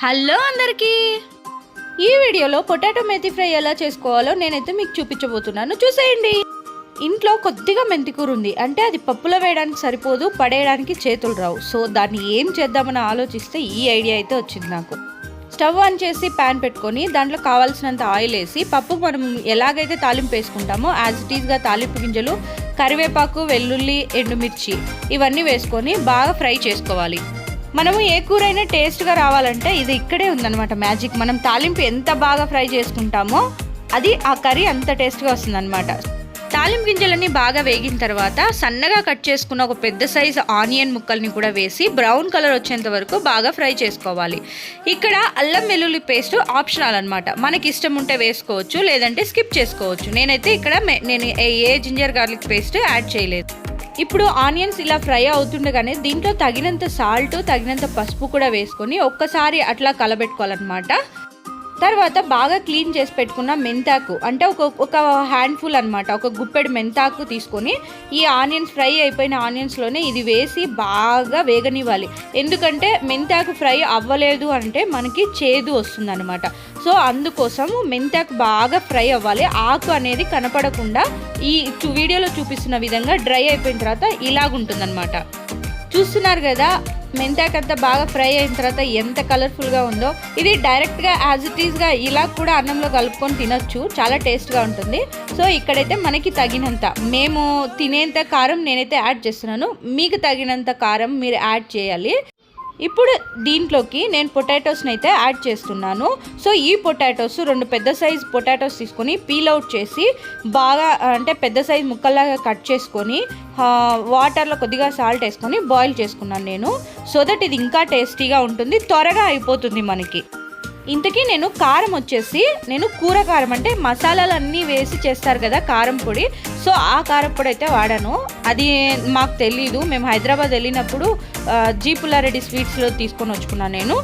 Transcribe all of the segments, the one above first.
Hello అందరికీ. ఈ వీడియోలో పొటాటో మెతి ఫ్రై ఎలా చేసుకోవాలో నేనైతే మీకు చూపించబోతున్నాను. చూసేయండి. ఇంట్లో కొద్దిగా మెంతికూర ఉంది. అంటే అది పప్పులో వేయడానికి సరిపోదు పడేయడానికి చేతులు రావు. సో దాన్ని ఏం చేద్దామని ఆలోచిస్తే ఈ ఐడియా అయితే వచ్చింది నాకు. స్టవ్ ఆన్ చేసి ప్యాన్ పెట్టుకొని దాంట్లో కావాల్సినంత ఆయిల్ వేసి పప్పు మనం ఎలాగైతే తాలింపు వేసుకుంటామో యాజ్ ఇట్ ఈస్గా తాలింపు గింజలు కరివేపాకు వెల్లుల్లి ఎండుమిర్చి ఇవన్నీ వేసుకొని బాగా ఫ్రై చేసుకోవాలి. మనము ఏ కూరైనా టేస్ట్గా రావాలంటే ఇది ఇక్కడే ఉందన్నమాట మ్యాజిక్. మనం తాలింపు ఎంత బాగా ఫ్రై చేసుకుంటామో అది ఆ కర్రీ అంత టేస్ట్గా వస్తుందన్నమాట. తాలింపు గింజలన్నీ బాగా వేగిన తర్వాత సన్నగా కట్ చేసుకున్న ఒక పెద్ద సైజు ఆనియన్ ముక్కల్ని కూడా వేసి బ్రౌన్ కలర్ వచ్చేంత వరకు బాగా ఫ్రై చేసుకోవాలి. ఇక్కడ అల్లం వెల్లుల్లి పేస్ట్ ఆప్షనల్ అనమాట మనకి ఇష్టం ఉంటే వేసుకోవచ్చు లేదంటే స్కిప్ చేసుకోవచ్చు. నేనైతే ఇక్కడ నేను ఏ ఏ జింజర్ గార్లిక్ పేస్ట్ యాడ్ చేయలేదు. ఇప్పుడు ఆనియన్స్ ఇలా ఫ్రై అవుతుండగానే దీంట్లో తగినంత సాల్ట్ తగినంత పసుపు కూడా వేసుకొని ఒక్కసారి అట్లా కలబెట్టుకోవాలన్నమాట. తర్వాత బాగా క్లీన్ చేసి పెట్టుకున్న మెంతాకు. అంటే ఒక ఒక హ్యాండ్ఫుల్ అనమాట ఒక గుప్పెడు మెంతాకు తీసుకొని ఈ ఆనియన్స్ ఫ్రై అయిపోయిన ఆనియన్స్లోనే ఇది వేసి బాగా వేగనివ్వాలి. ఎందుకంటే మెంతాకు ఫ్రై అవ్వలేదు అంటే మనకి చేదు వస్తుందనమాట సో అందుకోసం మెంతాకు బాగా ఫ్రై అవ్వాలి. ఆకు అనేది కనపడకుండా ఈ వీడియోలో చూపిస్తున్న విధంగా డ్రై అయిపోయిన తర్వాత ఇలాగుంటుందన్నమాట. చూస్తున్నారు కదా మెంతాకంతా బాగా ఫ్రై అయిన తర్వాత ఎంత కలర్ఫుల్గా ఉందో ఇది డైరెక్ట్గా యాజ్ ఇట్ ఈస్గా ఇలా కూడా అన్నంలో కలుపుకొని తినొచ్చు. చాలా టేస్ట్గా ఉంటుంది. సో ఇక్కడైతే మనకి తగినంత మేము తినేంత కారం నేనైతే యాడ్ చేస్తున్నాను. మీకు తగినంత కారం మీరు యాడ్ చేయాలి. ఇప్పుడు దీంట్లోకి నేను పొటాటోస్ని అయితే యాడ్ చేస్తున్నాను. సో ఈ పొటాటోస్ రెండు పెద్ద సైజ్ పొటాటోస్ తీసుకొని పీల్ అవుట్ చేసి బాగా అంటే పెద్ద సైజ్ ముక్కల్లాగా కట్ చేసుకొని వాటర్లో కొద్దిగా సాల్ట్ వేసుకొని బాయిల్ చేసుకున్నాను నేను. సో దట్ ఇది ఇంకా టేస్టీగా ఉంటుంది. త్వరగా అయిపోతుంది మనకి. ఇంతకీ నేను కారం వచ్చేసి నేను కూర కారం అంటే మసాలాలన్నీ వేసి చేస్తారు కదా కారం పొడి. సో ఆ కారం పొడి అయితే వాడాను. అది మాకు తెలీదు. మేము హైదరాబాద్ వెళ్ళినప్పుడు జీ పుల్లారెడ్డి స్వీట్స్లో తీసుకొని వచ్చుకున్నాను నేను.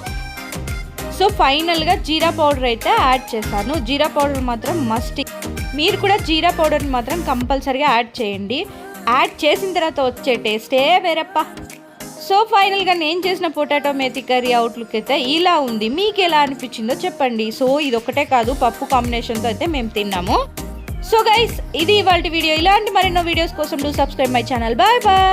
సో ఫైనల్గా జీరా పౌడర్ అయితే యాడ్ చేశాను. జీరా పౌడర్ మాత్రం మస్ట్. మీరు కూడా జీరా పౌడర్ని మాత్రం కంపల్సరీగా యాడ్ చేయండి. యాడ్ చేసిన తర్వాత వచ్చే టేస్టే వేరప్ప. సో ఫైనల్గా నేను చేసిన పొటాటో మేతి కర్రీ అవుట్లుక్ అయితే ఇలా ఉంది. మీకు ఎలా అనిపించిందో చెప్పండి. సో ఇది ఒకటే కాదు పప్పు కాంబినేషన్తో అయితే మేము తిన్నాము. సో గైస్ ఇది ఇవాళ వీడియో. ఇలాంటి మరెన్నో వీడియోస్ కోసం do subscribe my channel bye bye